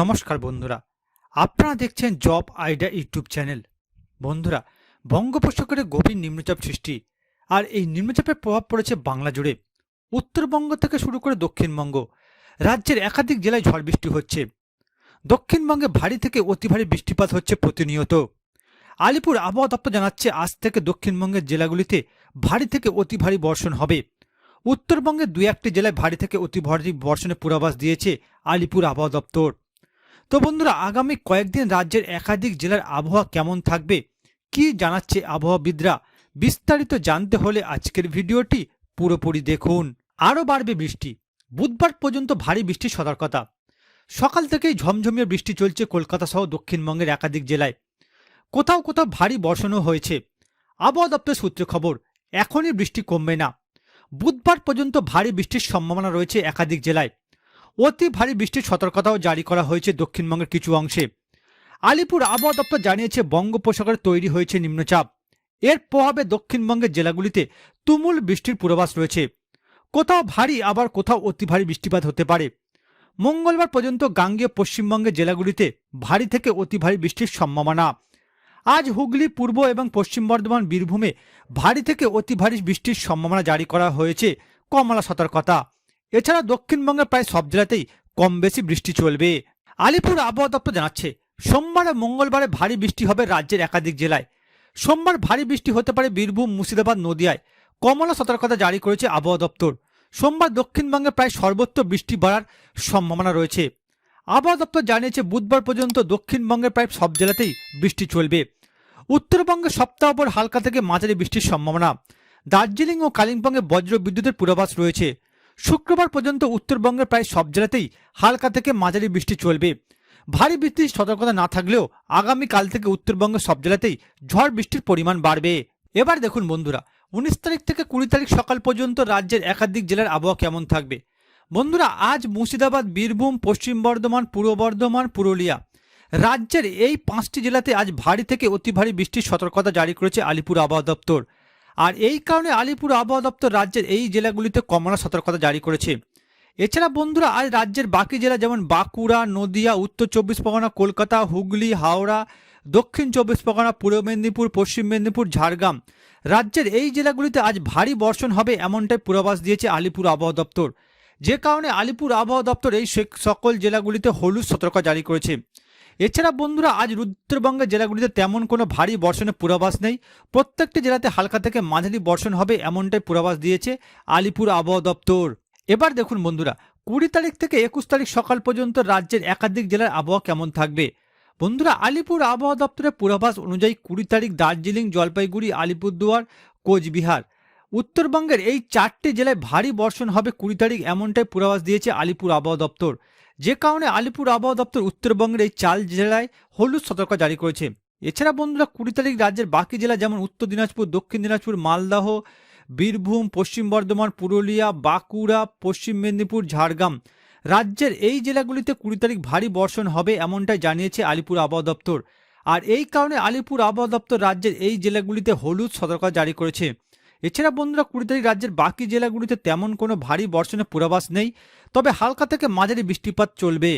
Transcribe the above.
নমস্কার বন্ধুরা। আপনারা দেখছেন জব আইডিয়া ইউটিউব চ্যানেল। বন্ধুরা, বঙ্গোপসাগরে গভীর নিম্নচাপ সৃষ্টি আর এই নিম্নচাপের প্রভাব পড়েছে বাংলা জুড়ে। উত্তরবঙ্গ থেকে শুরু করে দক্ষিণবঙ্গ, রাজ্যের একাধিক জেলায় ঝড় বৃষ্টি হচ্ছে। দক্ষিণবঙ্গে ভারী থেকে অতি ভারী বৃষ্টিপাত হচ্ছে প্রতিনিয়ত। আলিপুর আবহাওয়া দপ্তর জানাচ্ছে, আজ থেকে দক্ষিণবঙ্গের জেলাগুলিতে ভারী থেকে অতি ভারী বর্ষণ হবে। উত্তরবঙ্গের দুই একটি জেলায় ভারী থেকে অতি ভারী বর্ষণের পূর্বাভাস দিয়েছে আলিপুর আবহাওয়া দপ্তর। তো বন্ধুরা, আগামী কয়েকদিন রাজ্যের একাধিক জেলার আবহাওয়া কেমন থাকবে, কি জানাচ্ছে আবহাওয়াবিদরা, বিস্তারিত জানতে হলে আজকের ভিডিওটি পুরোপুরি দেখুন। আরও বাড়বে বৃষ্টি। বুধবার পর্যন্ত ভারী বৃষ্টির সতর্কতা। সকাল থেকেই ঝমঝমিয়ে বৃষ্টি চলছে কলকাতা সহ দক্ষিণবঙ্গের একাধিক জেলায়। কোথাও কোথাও ভারী বর্ষণও হয়েছে। আবহাওয়া দপ্তর সূত্রে খবর, এখনই বৃষ্টি কমবে না। বুধবার পর্যন্ত ভারী বৃষ্টির সম্ভাবনা রয়েছে একাধিক জেলায়। অতি ভারী বৃষ্টির সতর্কতাও জারি করা হয়েছে দক্ষিণবঙ্গের কিছু অংশে। আলিপুর আবহাওয়া দপ্তর জানিয়েছে বঙ্গোপসাগরে তৈরি হয়েছে নিম্নচাপ। এর প্রভাবে দক্ষিণবঙ্গের জেলাগুলিতে তুমুল বৃষ্টির পূর্বাভাস রয়েছে। কোথাও ভারী, আবার কোথাও অতি ভারী বৃষ্টিপাত হতে পারে। মঙ্গলবার পর্যন্ত গাঙ্গেয় পশ্চিমবঙ্গের জেলাগুলিতে ভারী থেকে অতি ভারী বৃষ্টির সম্ভাবনা। আজ হুগলি, পূর্ব এবং পশ্চিম বর্ধমান, বীরভূমে ভারী থেকে অতি ভারী বৃষ্টির সম্ভাবনা জারি করা হয়েছে। কমলা সতর্কতা। এছাড়া দক্ষিণবঙ্গের প্রায় সব জেলাতেই কম বেশি বৃষ্টি চলবে। আলিপুর আবহাওয়া দপ্তর জানাচ্ছে, সোমবার ও মঙ্গলবারে ভারী বৃষ্টি হবে রাজ্যের একাধিক জেলায়। সোমবার ভারী বৃষ্টি হতে পারে বীরভূম, মুর্শিদাবাদ, নদিয়ায়। কমলা সতর্কতা জারি করেছে আবহাওয়া দপ্তর। সোমবার দক্ষিণবঙ্গে প্রায় সর্বত্র বৃষ্টি বাড়ার সম্ভাবনা রয়েছে। আবহাওয়া দপ্তর জানিয়েছে, বুধবার পর্যন্ত দক্ষিণবঙ্গের প্রায় সব জেলাতেই বৃষ্টি চলবে। উত্তরবঙ্গে সপ্তাহ পর হালকা থেকে মাঝারি বৃষ্টির সম্ভাবনা। দার্জিলিং ও কালিম্পংয়ে বজ্র বিদ্যুতের পূর্বাভাস রয়েছে। শুক্রবার পর্যন্ত উত্তরবঙ্গের প্রায় সব জেলাতেই হালকা থেকে মাঝারি বৃষ্টি চলবে। ভারী বৃষ্টির সতর্কতা না থাকলেও আগামীকাল থেকে উত্তরবঙ্গের সব জেলাতেই ঝড় বৃষ্টির পরিমাণ বাড়বে। এবার দেখুন বন্ধুরা, উনিশ তারিখ থেকে কুড়ি তারিখ সকাল পর্যন্ত রাজ্যের একাধিক জেলার আবহাওয়া কেমন থাকবে? বন্ধুরা, আজ মুর্শিদাবাদ, বীরভূম, পশ্চিম বর্ধমান, পূর্ব বর্ধমান, পুরুলিয়া। রাজ্যের এই পাঁচটি জেলাতে আজ ভারী থেকে অতি ভারী বৃষ্টির সতর্কতা জারি করেছে আলিপুর আবহাওয়া দপ্তর। আর এই কারণে আলিপুর আবহাওয়া দপ্তর রাজ্যের এই জেলাগুলিতে কমলা সতর্কতা জারি করেছে। এছাড়া বন্ধুরা আজ রাজ্যের বাকি জেলা যেমন বাঁকুড়া, নদিয়া, উত্তর চব্বিশ পরগনা, কলকাতা, হুগলি, হাওড়া, দক্ষিণ চব্বিশ পরগনা, পূর্ব মেদিনীপুর, পশ্চিম মেদিনীপুর, ঝাড়গ্রাম রাজ্যের এই জেলাগুলিতে আজ ভারী বর্ষণ হবে এমনটাই পূর্বাভাস দিয়েছে আলিপুর আবহাওয়া দপ্তর। যে কারণে আলিপুর আবহাওয়া দপ্তর এই সকল জেলাগুলিতে হলুদ সতর্কতা জারি করেছে। এছাড়া বন্ধুরা, আজ উত্তরবঙ্গের জেলাগুলিতে তেমন কোনো ভারী বর্ষণের পূর্বাভাস নেই। প্রত্যেকটি জেলাতে হালকা থেকে মাঝারি বর্ষণ হবে এমনটাই পূর্বাভাস দিয়েছে আলিপুর আবহাওয়া দপ্তর। এবার দেখুন বন্ধুরা, কুড়ি তারিখ থেকে একুশ তারিখ সকাল পর্যন্ত রাজ্যের একাধিক জেলার আবহাওয়া কেমন থাকবে? বন্ধুরা, আলিপুর আবহাওয়া দপ্তরের পূর্বাভাস অনুযায়ী কুড়ি তারিখ দার্জিলিং, জলপাইগুড়ি, আলিপুরদুয়ার, কোচবিহার। উত্তরবঙ্গের এই চারটি জেলায় ভারী বর্ষণ হবে কুড়ি তারিখ এমনটাই পূর্বাভাস দিয়েছে আলিপুর আবহাওয়া দপ্তর। যে কারণে আলিপুর আবহাওয়া দপ্তর উত্তরবঙ্গের এই চার জেলায় হলুদ সতর্ক জারি করেছে। এছাড়া বন্ধুরা, কুড়ি তারিখ রাজ্যের বাকি জেলা যেমন উত্তর দিনাজপুর, দক্ষিণ দিনাজপুর, মালদহ, বীরভূম, পশ্চিম বর্ধমান, পুরুলিয়া, বাঁকুড়া, পশ্চিম মেদিনীপুর, ঝাড়গ্রাম। রাজ্যের এই জেলাগুলিতে কুড়ি তারিখ ভারী বর্ষণ হবে এমনটাই জানিয়েছে আলিপুর আবহাওয়া দপ্তর। আর এই কারণে আলিপুর আবহাওয়া দপ্তর রাজ্যের এই জেলাগুলিতে হলুদ সতর্কতা জারি করেছে। এছাড়া বন্ধুরা কুড়ি তারিখ রাজ্যের বাকি জেলাগুলিতে তেমন কোনো ভারী বর্ষণের পূর্বাভাস নেই, তবে হালকা থেকে মাঝারি বৃষ্টিপাত চলবে।